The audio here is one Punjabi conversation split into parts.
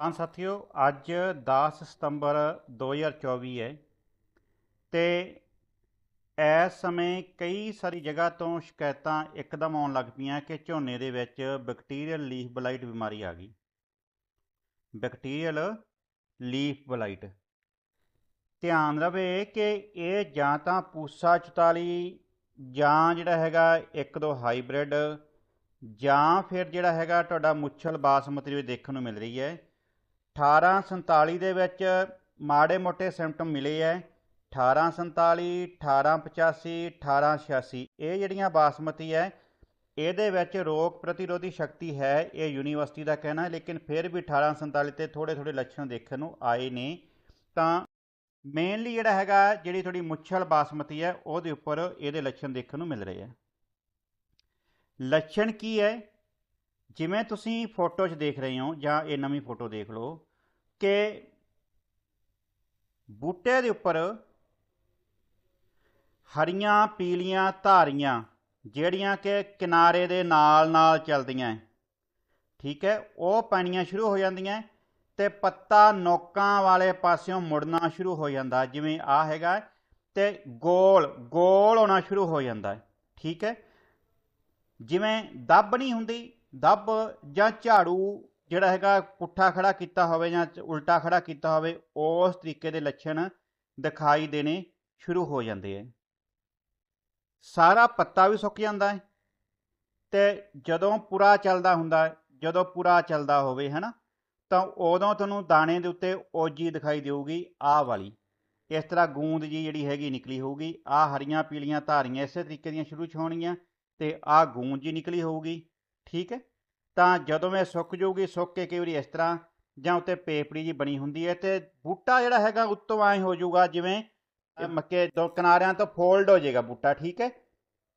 ਤਾਂ ਸਾਥੀਓ, ਅੱਜ 10 ਸਤੰਬਰ 2024 ਹੈ ਤੇ ਇਸ ਸਮੇਂ ਕਈ ਸਾਰੀ ਜਗ੍ਹਾ ਤੋਂ ਸ਼ਿਕਾਇਤਾਂ ਇੱਕਦਮ ਆਉਣ ਲੱਗ ਪਈਆਂ ਕਿ ਝੋਨੇ ਦੇ ਵਿੱਚ ਬੈਕਟੀਰੀਅਲ ਲੀਫ ਬਲਾਈਟ ਬਿਮਾਰੀ ਆ ਗਈ। Bacterial leaf blight. ਧਿਆਨ ਰਵੇ ਕਿ ਇਹ ਜਾਂ ਤਾਂ ਪੂਸਾ 44 ਜਾਂ ਜਿਹੜਾ ਹੈਗਾ ਇੱਕ ਦੋ ਹਾਈਬ੍ਰਿਡ ਜਾਂ ਫਿਰ ਜਿਹੜਾ ਹੈਗਾ ਤੁਹਾਡਾ ਮੁੱਛਲ ਬਾਸਮਤੀ ਵੀ ਦੇਖਣ ਨੂੰ ਮਿਲ ਰਹੀ ਹੈ। 1847 ਦੇ ਵਿੱਚ ਮਾੜੇ ਮੋਟੇ ਸਿੰਪਟਮ ਮਿਲੇ ਹੈ 1847 1885 1886 ਇਹ ਜਿਹੜੀਆਂ ਬਾਸਮਤੀ ਹੈ ਇਹਦੇ ਵਿੱਚ ਰੋਗ ਪ੍ਰਤੀਰੋਧੀ ਸ਼ਕਤੀ ਹੈ, ਇਹ ਯੂਨੀਵਰਸਿਟੀ ਦਾ ਕਹਿਣਾ ਹੈ ਲੇਕਿਨ ਫਿਰ ਵੀ 1847 ਤੇ ਥੋੜੇ ਥੋੜੇ ਲੱਛਣ ਦੇਖਣ ਨੂੰ ਆਏ ਨੇ। ਤਾਂ ਮੇਨਲੀ ਜਿਹੜਾ ਹੈਗਾ, ਜਿਹੜੀ ਥੋੜੀ ਮੁੱਛਲ ਬਾਸਮਤੀ ਹੈ ਉਹਦੇ ਉੱਪਰ ਇਹਦੇ ਲੱਛਣ ਦੇਖਣ ਨੂੰ ਮਿਲ ਰਹੇ ਆ ਲੱਛਣ ਕੀ ਹੈ ਜਿਵੇਂ ਤੁਸੀਂ ਫੋਟੋ 'ਚ ਦੇਖ ਰਹੇ ਹੋ ਜਾਂ ਇਹ ਨਵੀਂ ਫੋਟੋ ਦੇਖ ਲਓ ਕਿ ਬੂਟੇ ਦੇ ਉੱਪਰ ਹਰੀਆਂ, ਪੀਲੀਆਂ ਧਾਰੀਆਂ, ਜਿਹੜੀਆਂ ਕਿ ਕਿਨਾਰੇ ਦੇ ਨਾਲ ਨਾਲ ਚੱਲਦੀਆਂ ਠੀਕ ਹੈ, ਉਹ ਪੈਣੀਆਂ ਸ਼ੁਰੂ ਹੋ ਜਾਂਦੀਆਂ ਤੇ ਪੱਤਾ ਨੋਕਾਂ ਵਾਲੇ ਪਾਸਿਓਂ ਮੁੜਨਾ ਸ਼ੁਰੂ ਹੋ ਜਾਂਦਾ ਜਿਵੇਂ ਆ ਹੈਗਾ ਤੇ ਗੋਲ ਗੋਲ ਹੋਣਾ ਸ਼ੁਰੂ ਹੋ ਜਾਂਦਾ ਠੀਕ ਹੈ, ਜਿਵੇਂ ਦੱਬ ਨਹੀਂ ਹੁੰਦੀ, ਦੱਬ ਜਾਂ ਝਾੜੂ ਜਿਹੜਾ ਹੈਗਾ ਪੁੱਠਾ ਖੜਾ ਕੀਤਾ ਹੋਵੇ ਜਾਂ ਉਲਟਾ ਖੜਾ ਕੀਤਾ ਹੋਵੇ, ਉਸ ਤਰੀਕੇ ਦੇ ਲੱਛਣ ਦਿਖਾਈ ਦੇਣੇ ਸ਼ੁਰੂ ਹੋ ਜਾਂਦੇ ਹੈ ਸਾਰਾ ਪੱਤਾ ਵੀ ਸੁੱਕ ਜਾਂਦਾ ਹੈ ਤੇ ਜਦੋਂ ਪੂਰਾ ਚੱਲਦਾ ਹੁੰਦਾ ਹੈ ਜਦੋਂ ਪੂਰਾ ਚੱਲਦਾ ਹੋਵੇ, ਹੈਨਾ, ਤਾਂ ਉਦੋਂ ਤੁਹਾਨੂੰ ਦਾਣੇ ਦੇ ਉੱਤੇ ਓਜੀ ਦਿਖਾਈ ਦੇਊਗੀ, ਆਹ ਵਾਲੀ। ਇਸ ਤਰ੍ਹਾਂ ਗੂੰਦ ਜੀ ਜਿਹੜੀ ਹੈਗੀ ਨਿਕਲੀ ਹੋਊਗੀ, ਆਹ ਹਰੀਆਂ ਪੀਲੀਆਂ ਧਾਰੀਆਂ ਇਸੇ ਤਰੀਕੇ ਦੀਆਂ ਸ਼ੁਰੂ ਚ ਹੋਣਗੀਆਂ ਤੇ ਆਹ ਗੂੰਦ ਜੀ ਨਿਕਲੀ ਹੋਊਗੀ, ਠੀਕ ਹੈ ਤਾਂ ਜਦੋਂ ਇਹ ਸੁੱਕ ਜਾਊਗੀ ਸੁੱਕ ਕੇ ਕਈ ਵਾਰੀ ਇਸ ਤਰ੍ਹਾਂ ਜਾਂ ਉੱਤੇ ਪੇਪੜੀ ਜੀ ਬਣੀ ਹੁੰਦੀ ਹੈ ਤੇ ਬੂਟਾ ਜਿਹੜਾ ਹੈਗਾ ਉੱਤੋਂ ਐ ਹੋ ਜਾਊਗਾ ਜਿਵੇਂ ਮੱਕੇ ਦੋ ਕਿਨਾਰਿਆਂ ਤੋਂ ਫੋਲਡ ਹੋ ਜਾਏਗਾ ਬੂਟਾ ਠੀਕ ਹੈ?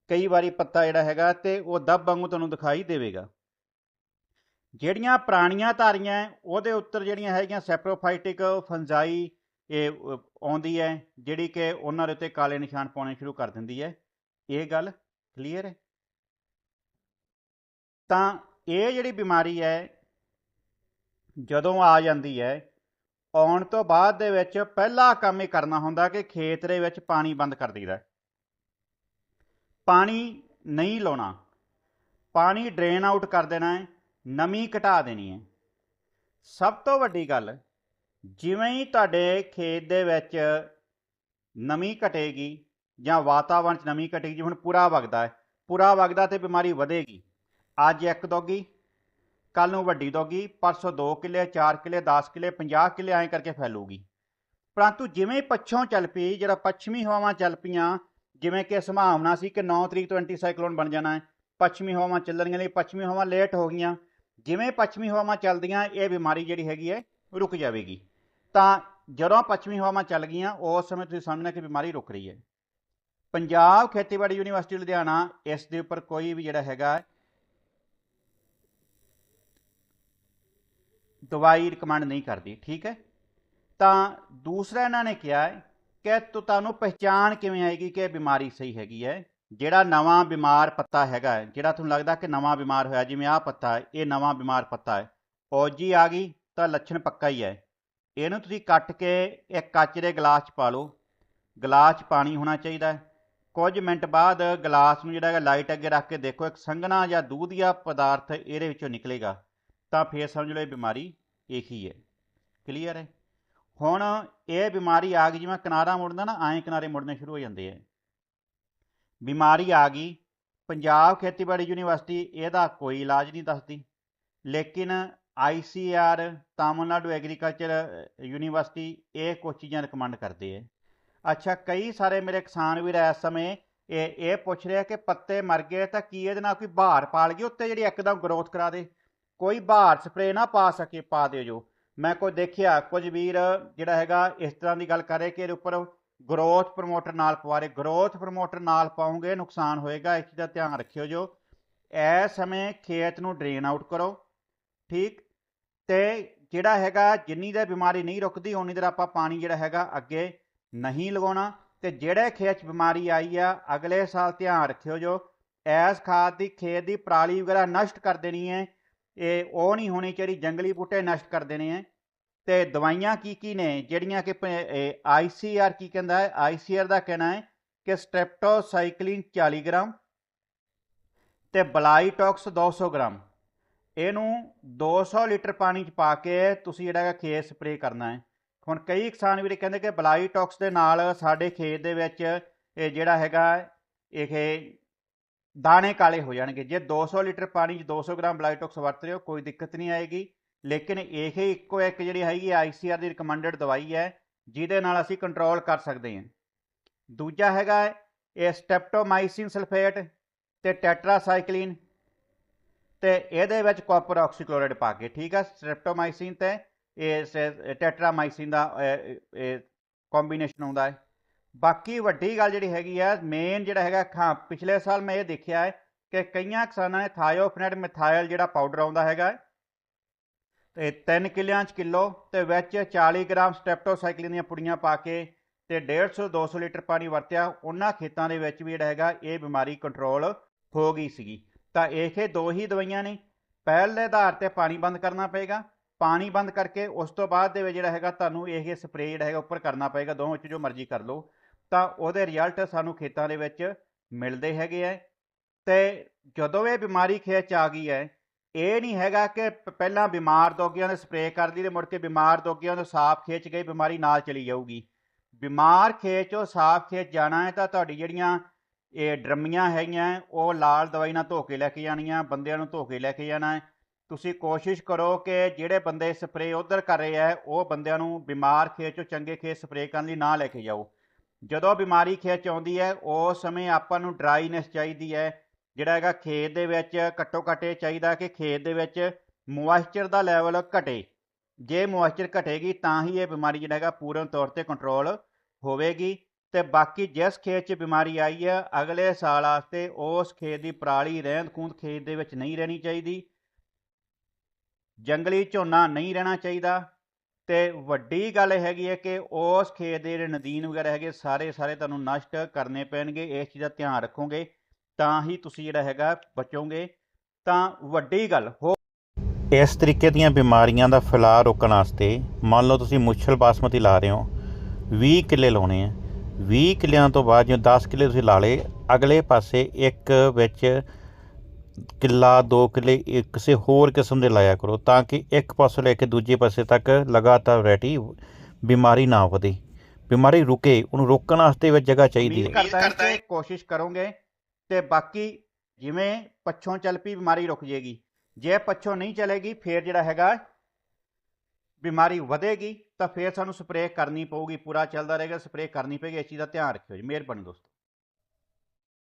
ਕਈ ਵਾਰੀ ਪੱਤਾ ਜਿਹੜਾ ਹੈਗਾ ਤੇ ਉਹ ਦੱਬ ਵਾਂਗੂ ਤੁਹਾਨੂੰ ਦਿਖਾਈ ਦੇਵੇਗਾ। ਜਿਹੜੀਆਂ ਪੁਰਾਣੀਆਂ ਧਾਰੀਆਂ ਉਹਦੇ ਉੱਤਰ ਜਿਹੜੀਆਂ ਹੈਗੀਆਂ ਸੈਪਰੋਫਾਈਟਿਕ ਫੰਜਾਈ ਇਹ ਆਉਂਦੀ ਹੈ ਜਿਹੜੀ ਕਿ ਉਹਨਾਂ ਦੇ ਉੱਤੇ ਕਾਲੇ ਨਿਸ਼ਾਨ ਪਾਉਣੇ ਸ਼ੁਰੂ ਕਰ ਦਿੰਦੀ ਹੈ। ਇਹ ਗੱਲ ਕਲੀਅਰ ਹੈ? ਤਾਂ ਇਹ ਜਿਹੜੀ ਬਿਮਾਰੀ ਹੈ, ਜਦੋਂ ਆ ਜਾਂਦੀ ਹੈ, ਆਉਣ ਤੋਂ ਬਾਅਦ ਦੇ ਵਿੱਚ ਪਹਿਲਾ ਕੰਮ ਇਹ ਕਰਨਾ ਹੁੰਦਾ ਕਿ ਖੇਤ ਦੇ ਵਿੱਚ ਪਾਣੀ ਬੰਦ ਕਰ ਦਈਦਾ ਪਾਣੀ ਨਹੀਂ ਲਾਉਣਾ। ਪਾਣੀ ਡਰੇਨ ਆਊਟ ਕਰ ਦੇਣਾ ਹੈ, ਨਮੀ ਘਟਾ ਦੇਣੀ ਹੈ। ਸਭ ਤੋਂ ਵੱਡੀ ਗੱਲ, ਜਿਵੇਂ ਹੀ ਤੁਹਾਡੇ ਖੇਤ ਦੇ ਵਿੱਚ ਨਮੀ ਘਟੇਗੀ ਜਾਂ ਵਾਤਾਵਰਣ 'ਚ ਨਮੀ ਘਟੇਗੀ, ਜਿਵੇਂ ਹੁਣ ਪੂਰਾ ਵਗਦਾ ਹੈ, ਪੂਰਾ ਵਗਦਾ ਤੇ ਬਿਮਾਰੀ ਵਧੇਗੀ। ਅੱਜ ਇੱਕ ਦੋਗੀ ਕੱਲ ਨੂੰ ਵੱਡੀ ਦੋਗੀ, ਪਰਸੋਂ 2 ਕਿੱਲੇ 4 ਕਿੱਲੇ 10 ਕਿੱਲੇ 50 ਕਿੱਲੇ ਐਂ ਕਰਕੇ ਫੈਲੂਗੀ। ਪਰੰਤੂ ਜਿਵੇਂ ਪੱਛੋਂ ਚੱਲ ਪਈ, ਜਿਹੜਾ ਪੱਛਮੀ ਹਵਾਵਾਂ ਚੱਲ ਪਈਆਂ, ਜਿਵੇਂ ਕਿ ਸੰਭਾਵਨਾ ਸੀ ਕਿ 9 ਤਰੀਕ ਤੋਂ ਐਂਟੀ ਸਾਈਕਲੋਨ ਬਣ ਜਾਣਾ ਹੈ, ਪੱਛਮੀ ਹਵਾਵਾਂ ਚੱਲਣੀਆਂ ਲਈ ਪੱਛਮੀ ਹਵਾਵਾਂ ਲੇਟ ਹੋ ਗਈਆਂ, ਜਿਵੇਂ ਪੱਛਮੀ ਹਵਾਵਾਂ ਚੱਲਦੀਆਂ, ਇਹ ਬਿਮਾਰੀ ਜਿਹੜੀ ਹੈਗੀ ਹੈ, ਰੁਕ ਜਾਵੇਗੀ। ਤਾਂ ਜਦੋਂ ਪੱਛਮੀ ਹਵਾਵਾਂ ਚੱਲ ਗਈਆਂ, ਉਸ ਸਮੇਂ ਤੁਸੀਂ ਸਮਝਣਾ ਕਿ ਬਿਮਾਰੀ ਰੁਕ ਰਹੀ ਹੈ। ਪੰਜਾਬ ਖੇਤੀਬਾੜੀ ਯੂਨੀਵਰਸਿਟੀ ਲੁਧਿਆਣਾ, ਇਸ ਦੇ ਉੱਪਰ ਕੋਈ ਵੀ ਜਿਹੜਾ ਹੈਗਾ ਦਵਾਈ ਰਿਕਮੈਂਡ ਨਹੀਂ ਕਰਦੀ, ਠੀਕ ਹੈ? ਤਾਂ ਦੂਸਰਾ ਇਹਨਾਂ ਨੇ ਕਿਹਾ ਹੈ ਕਿ ਤੁਹਾਨੂੰ ਪਹਿਚਾਨ ਕਿਵੇਂ ਆਏਗੀ ਕਿ ਇਹ ਬਿਮਾਰੀ ਸਹੀ ਹੈਗੀ ਹੈ? ਜਿਹੜਾ ਨਵਾਂ ਬਿਮਾਰ ਪੱਤਾ ਹੈਗਾ ਜਿਹੜਾ ਤੁਹਾਨੂੰ ਲੱਗਦਾ ਕਿ ਨਵਾਂ ਬਿਮਾਰ ਹੋਇਆ, ਜਿਵੇਂ ਆਹ ਪੱਤਾ ਹੈ, ਇਹ ਨਵਾਂ ਬਿਮਾਰ ਪੱਤਾ ਹੈ ਔਜੀ ਆ ਗਈ ਤਾਂ ਲੱਛਣ ਪੱਕਾ ਹੀ ਹੈ। ਇਹਨੂੰ ਤੁਸੀਂ ਕੱਟ ਕੇ ਇੱਕ ਕੱਚ ਦੇ ਗਲਾਸ 'ਚ ਪਾ ਲਓ। ਗਲਾਸ 'ਚ ਪਾਣੀ ਹੋਣਾ ਚਾਹੀਦਾ ਕੁਝ ਮਿੰਟ ਬਾਅਦ ਗਲਾਸ ਨੂੰ ਜਿਹੜਾ ਹੈਗਾ ਲਾਈਟ ਅੱਗੇ ਰੱਖ ਕੇ ਦੇਖੋ, ਇੱਕ ਸੰਘਣਾ ਜਾਂ ਦੂਧ ਦੂਧੀਆ ਪਦਾਰਥ ਇਹਦੇ ਵਿੱਚੋਂ ਨਿਕਲੇਗਾ। ਤਾਂ ਫੇਰ ਸਮਝ ਲਓ ਇਹ ਬਿਮਾਰੀ ਇਹੀ ਹੈ ਕਲੀਅਰ ਹੈ? ਹੁਣ ਇਹ ਬਿਮਾਰੀ ਆ ਗਈ, ਜਿਵੇਂ ਕਿਨਾਰਾ ਮੁੜਦਾ ਨਾ, ਐਂ ਕਿਨਾਰੇ ਮੁੜਨੇ ਸ਼ੁਰੂ ਹੋ ਜਾਂਦੇ ਆ। ਬਿਮਾਰੀ ਆ ਗਈ। ਪੰਜਾਬ ਖੇਤੀਬਾੜੀ ਯੂਨੀਵਰਸਿਟੀ ਇਹਦਾ ਕੋਈ ਇਲਾਜ ਨਹੀਂ ਦੱਸਦੀ। ਲੇਕਿਨ ਆਈਸੀਆਰ ਤਾਮਿਲਨਾਡੂ ਐਗਰੀਕਲਚਰ ਯੂਨੀਵਰਸਿਟੀ, ਇਹ ਕੁਝ ਚੀਜ਼ਾਂ ਰਿਕਮੈਂਡ ਕਰਦੇ ਹੈ ਅੱਛਾ, ਕਈ ਸਾਰੇ ਮੇਰੇ ਕਿਸਾਨ ਵੀਰ ਇਸ ਸਮੇਂ ਇਹ ਇਹ ਪੁੱਛ ਰਿਹਾ ਕਿ ਪੱਤੇ ਮਰ ਗਏ ਤਾਂ ਕੀ ਇਹਦੇ ਨਾਲ ਕੋਈ ਬਹਾਰ ਪਾਲ ਗਈ? ਉੱਤੇ ਜਿਹੜੀ ਇੱਕਦਮ ਗਰੋਥ ਕਰਾ ਦੇ। ਕੋਈ ਬਹਾਰ ਸਪਰੇ ਨਾ ਪਾ ਸਕੇ, ਪਾ ਦਿਓ। ਜੋ ਮੈਂ ਕੋਈ ਦੇਖਿਆ, ਕੁਝ ਵੀਰ ਜਿਹੜਾ ਹੈਗਾ, ਇਸ ਤਰ੍ਹਾਂ ਦੀ ਗੱਲ ਕਰੇ ਕਿ ਇਹਦੇ ਉੱਪਰ ਗਰੋਥ ਪ੍ਰਮੋਟਰ ਨਾਲ ਪਵਾਰੇ। ਗਰੋਥ ਪ੍ਰਮੋਟਰ ਨਾਲ ਪਾਉਂਗੇ, ਨੁਕਸਾਨ ਹੋਏਗਾ, ਇਸ ਚੀਜ਼ ਦਾ ਧਿਆਨ ਰੱਖਿਓ ਜੋ। ਇਸ ਸਮੇਂ ਖੇਤ ਨੂੰ ਡਰੇਨ ਆਊਟ ਕਰੋ, ਠੀਕ? ਤੇ ਜਿਹੜਾ ਹੈਗਾ, ਜਿੰਨੀ ਦੇਰ ਬਿਮਾਰੀ ਨਹੀਂ ਰੁਕਦੀ ਉਨੀ ਦੇਰ ਆਪਾਂ ਪਾਣੀ ਜਿਹੜਾ ਹੈਗਾ, ਅੱਗੇ ਨਹੀਂ ਲਗਾਉਣਾ। ਤੇ ਜਿਹੜੇ ਖੇਤ 'ਚ ਬਿਮਾਰੀ ਆਈ ਆ, ਅਗਲੇ ਸਾਲ ਧਿਆਨ ਰੱਖਿਓ ਜੋ ਐਸ ਖਾਦ ਦੀ, ਖੇਤ ਦੀ ਪਰਾਲੀ ਵਗੈਰਾ ਨਸ਼ਟ ਕਰ ਦੇਣੀ ਹੈ। ਇਹ ਉਹ ਨਹੀਂ ਹੋਣੀ ਚਾਹੀਦੀ ਜੰਗਲੀ ਬੂਟੇ ਨਸ਼ਟ ਕਰ ਦੇਣੇ ਹੈ ਤੇ ਦਵਾਈਆਂ ਕੀ ਕੀ ਨੇ? ਜਿਹੜੀਆਂ ਕਿ ਆਈਸੀਆਰ ਕੀ ਕਹਿੰਦਾ ਹੈ? ਆਈਸੀਆਰ ਦਾ ਕਹਿਣਾ ਹੈ ਕਿ ਸਟ੍ਰੈਪਟੋਸਾਈਕਲਿਨ 40 ਗ੍ਰਾਮ ਤੇ ਬਲਾਈਟੌਕਸ 200 ਗ੍ਰਾਮ। ਇਹਨੂੰ 200 ਲੀਟਰ ਪਾਣੀ ਚ ਪਾ ਕੇ ਤੁਸੀਂ ਜਿਹੜਾ ਹੈਗਾ ਖੇਤ ਸਪਰੇਅ ਕਰਨਾ ਹੈ। ਹੁਣ ਕਈ ਕਿਸਾਨ ਵੀਰੇ ਕਹਿੰਦੇ ਕਿ ਬਲਾਈਟੌਕਸ ਦੇ ਨਾਲ ਸਾਡੇ ਖੇਤ ਦੇ ਵਿੱਚ ਇਹ ਜਿਹੜਾ ਹੈਗਾ ਇਹ ਦਾਣੇ ਕਾਲੇ ਹੋ ਜਾਣਗੇ। ਜੇ 200 ਲੀਟਰ ਪਾਣੀ 'ਚ 200 ਗ੍ਰਾਮ ਬਲਾਈਟੋਕਸ ਵਰਤ ਰਹੇ ਹੋ, ਕੋਈ ਦਿੱਕਤ ਨਹੀਂ ਆਏਗੀ। ਲੇਕਿਨ ਇਹ ਇੱਕੋ ਇੱਕ ਜਿਹੜੀ ਹੈਗੀ ਆਈਸੀਆਰ ਦੀ ਰਿਕਮੈਂਡਡ ਦਵਾਈ ਹੈ, ਜਿਹਦੇ ਨਾਲ ਅਸੀਂ ਕੰਟਰੋਲ ਕਰ ਸਕਦੇ ਹਾਂ। ਦੂਜਾ ਹੈਗਾ ਇਹ ਸਟੈਪਟੋਮਾਈਸਿਨ ਸਲਫੇਟ ਤੇ ਟੈਟਰਾਸਾਈਕਲਿਨ ਤੇ ਇਹਦੇ ਵਿੱਚ ਕਾਪਰ ਆਕਸੀਕਲੋਰਾਈਡ ਪਾ ਕੇ, ਠੀਕ ਹੈ ਸਟ੍ਰੈਪਟੋਮਾਈਸਿਨ ਤੇ ਇਹ ਟੈਟਰਾਮਾਈਸਿਨ ਦਾ ਕੰਬੀਨੇਸ਼ਨ ਆਉਂਦਾ ਹੈ। ਬਾਕੀ ਵੱਡੀ ਗੱਲ ਜਿਹੜੀ ਹੈਗੀ ਆ ਮੇਨ ਜਿਹੜਾ ਹੈਗਾ, ਖਾਂ, ਪਿਛਲੇ ਸਾਲ ਮੈਂ ਇਹ ਦੇਖਿਆ ਹੈ ਕਿ ਕਈਆਂ ਕਿਸਾਨਾਂ ਨੇ ਥਾਇਓਫਨੇਟ ਮਿਥਾਇਲ ਜਿਹੜਾ ਪਾਊਡਰ ਆਉਂਦਾ ਹੈਗਾ ਤੇ 3 ਕਿਲਿਆਂ ਚ ਕਿਲੋ, ਤੇ ਵਿੱਚ 40 ਗ੍ਰਾਮ ਸਟ੍ਰੈਪਟੋਸਾਈਕਲਿਨ ਦੀਆਂ ਪੁੜੀਆਂ ਪਾ ਕੇ ਤੇ 150 200 ਲੀਟਰ ਪਾਣੀ ਵਰਤਿਆ, ਉਹਨਾਂ ਖੇਤਾਂ ਦੇ ਵਿੱਚ ਵੀ ਜਿਹੜਾ ਹੈਗਾ, ਇਹ ਬਿਮਾਰੀ ਕੰਟਰੋਲ ਹੋ ਗਈ ਸੀਗੀ। ਤਾਂ ਇਹ ਦੋ ਹੀ ਦਵਾਈਆਂ ਨੇ। ਪਹਿਲ ਦੇ ਆਧਾਰ ਤੇ ਪਾਣੀ ਬੰਦ ਕਰਨਾ ਪਏਗਾ। ਪਾਣੀ ਬੰਦ ਕਰਕੇ ਉਸ ਤੋਂ ਬਾਅਦ ਦੇ ਵਿੱਚ ਜਿਹੜਾ ਹੈਗਾ, ਤੁਹਾਨੂੰ ਇਹ ਸਪਰੇਅ ਜਿਹੜਾ ਹੈਗਾ, ਉੱਪਰ ਕਰਨਾ ਪਏਗਾ, ਦੋਵਾਂ ਵਿੱਚ ਜੋ ਮਰਜ਼ੀ ਕਰ ਲਓ। ਤਾਂ ਉਹਦੇ ਰਿਜ਼ਲਟ ਸਾਨੂੰ ਖੇਤਾਂ ਦੇ ਵਿੱਚ ਮਿਲਦੇ ਹੈਗੇ ਆ ਤੇ ਜਦੋਂ ਇਹ ਬਿਮਾਰੀ ਖੇਤ 'ਚ ਆ ਗਈ ਹੈ ਇਹ ਨਹੀਂ ਹੈਗਾ ਕਿ ਪਹਿਲਾਂ ਬਿਮਾਰ ਦੋਗੀਆਂ ਨੇ ਸਪਰੇਅ ਕਰਦੀ ਲਈ ਤੇ ਮੁੜ ਕੇ ਬਿਮਾਰ ਦੋਗੀਆਂ ਨੂੰ ਸਾਫ਼ ਖੇਤ 'ਚ ਗਈ, ਬਿਮਾਰੀ ਨਾਲ ਚਲੀ ਜਾਊਗੀ। ਬਿਮਾਰ ਖੇਤ 'ਚੋਂ ਸਾਫ਼ ਖੇਤ ਜਾਣਾ ਹੈ ਤਾਂ ਤੁਹਾਡੀ ਜਿਹੜੀਆਂ ਇਹ ਡਰਮੀਆਂ ਹੈਗੀਆਂ ਉਹ ਲਾਲ ਦਵਾਈ ਨਾਲ ਧੋ ਕੇ ਲੈ ਕੇ ਜਾਣੀਆਂ, ਬੰਦਿਆਂ ਨੂੰ ਧੋ ਕੇ ਲੈ ਕੇ ਜਾਣਾ ਹੈ ਤੁਸੀਂ ਕੋਸ਼ਿਸ਼ ਕਰੋ ਕਿ ਜਿਹੜੇ ਬੰਦੇ ਸਪਰੇਅ ਉਧਰ ਕਰ ਰਹੇ ਆ ਉਹ ਬੰਦਿਆਂ ਨੂੰ ਬਿਮਾਰ ਖੇਤ 'ਚੋਂ ਚੰਗੇ ਖੇਤ ਸਪਰੇਅ ਕਰਨ ਲਈ ਨਾ ਲੈ ਕੇ ਜਾਓ। ਜਦੋਂ ਬਿਮਾਰੀ ਖੇਤ 'ਚ ਆਉਂਦੀ ਹੈ, ਉਸ ਸਮੇਂ ਆਪਾਂ ਨੂੰ ਡਰਾਈਨੈਸ ਚਾਹੀਦੀ ਹੈ, ਜਿਹੜਾ ਹੈਗਾ ਖੇਤ ਦੇ ਵਿੱਚ ਘੱਟੋ ਘੱਟ ਇਹ ਚਾਹੀਦਾ ਕਿ ਖੇਤ ਦੇ ਵਿੱਚ ਮੋਇਸਚਰ ਦਾ ਲੈਵਲ ਘਟੇ। ਜੇ ਮੋਇਸਚਰ ਘਟੇਗੀ, ਤਾਂ ਹੀ ਇਹ ਬਿਮਾਰੀ ਜਿਹੜਾ ਹੈਗਾ ਪੂਰਨ ਤੌਰ ਤੇ ਕੰਟਰੋਲ ਹੋਵੇਗੀ। ਤੇ ਬਾਕੀ ਜਿਸ ਖੇਤ 'ਚ ਬਿਮਾਰੀ ਆਈ ਹੈ, ਅਗਲੇ ਸਾਲ ਵਾਸਤੇ ਉਸ ਖੇਤ ਦੀ ਪਰਾਲੀ ਰਹਿੰਦ ਖੂੰਦ ਖੇਤ ਦੇ ਵਿੱਚ ਨਹੀਂ ਰਹਿਣੀ ਚਾਹੀਦੀ। ਜੰਗਲੀ ਝੋਨਾ ਨਹੀਂ ਰਹਿਣਾ ਚਾਹੀਦਾ। ਤੇ ਵੱਡੀ ਗੱਲ ਹੈਗੀ ਹੈ ਕਿ ਉਸ ਖੇਤ ਦੇ ਜਿਹੜੇ ਨਦੀਨ ਵਗੈਰਾ ਹੈਗੇ, ਸਾਰੇ ਸਾਰੇ ਤੁਹਾਨੂੰ ਨਸ਼ਟ ਕਰਨੇ ਪੈਣਗੇ, ਇਸ ਚੀਜ਼ ਦਾ ਧਿਆਨ ਰੱਖੋਗੇ, ਤਾਂ ਹੀ ਤੁਸੀਂ ਜਿਹੜਾ ਹੈਗਾ ਬਚੋਗੇ। ਤਾਂ ਵੱਡੀ ਗੱਲ ਹੋ ਇਸ ਤਰੀਕੇ ਦੀਆਂ ਬਿਮਾਰੀਆਂ ਦਾ ਫੈਲਾਅ ਰੋਕਣ ਵਾਸਤੇ ਮੰਨ ਲਓ ਤੁਸੀਂ ਮੁੱਛਲ ਬਾਸਮਤੀ ਲਾ ਰਹੇ ਹੋ 20 ਕਿੱਲੇ ਲਾਉਣੇ ਆ 20 ਕਿੱਲਿਆਂ ਤੋਂ ਬਾਅਦ ਜਦੋਂ 10 ਕਿੱਲੇ ਤੁਸੀਂ ਲਾ ਲਏ, ਅਗਲੇ ਪਾਸੇ ਇੱਕ ਵਿੱਚ ਕਿੱਲਾ ਦੋ ਕਿੱਲੇ ਕਿਸੇ ਹੋਰ ਕਿਸਮ ਦੇ ਲਾਇਆ ਕਰੋ ਤਾਂ ਕਿ ਇੱਕ ਪਾਸੋਂ ਲੈ ਕੇ ਦੂਜੇ ਪਾਸੇ ਤੱਕ ਲਗਾਤਾਰ ਵੈਰਾਈਟੀ ਬਿਮਾਰੀ ਨਾ ਵਧੇ। ਬਿਮਾਰੀ ਰੁਕੇ ਉਹਨੂੰ ਰੋਕਣ ਵਾਸਤੇ ਵਿੱਚ ਜਗ੍ਹਾ ਚਾਹੀਦੀ ਹੈ ਕਰਦਾ ਹੈ। ਕੋਸ਼ਿਸ਼ ਕਰੋਗੇ ਤੇ ਬਾਕੀ ਜਿਵੇਂ ਪੱਛੋਂ ਚੱਲ ਪਈ ਬਿਮਾਰੀ ਰੁਕ ਜੇਗੀ। ਜੇ ਪੱਛੋਂ ਨਹੀਂ ਚਲੇਗੀ ਫੇਰ ਜਿਹੜਾ ਹੈਗਾ ਬਿਮਾਰੀ ਵਧੇਗੀ ਤਾਂ ਫੇਰ ਸਾਨੂੰ ਸਪਰੇਅ ਕਰਨੀ ਪਊਗੀ ਪੂਰਾ ਚੱਲਦਾ ਰਹੇਗਾ ਸਪਰੇਅ ਕਰਨੀ ਪਏਗੀ ਇਸ ਚੀਜ਼ ਦਾ ਧਿਆਨ ਰੱਖਿਓ ਜੀ ਮਿਹਰਬਾਨੀ ਦੋਸਤੋ।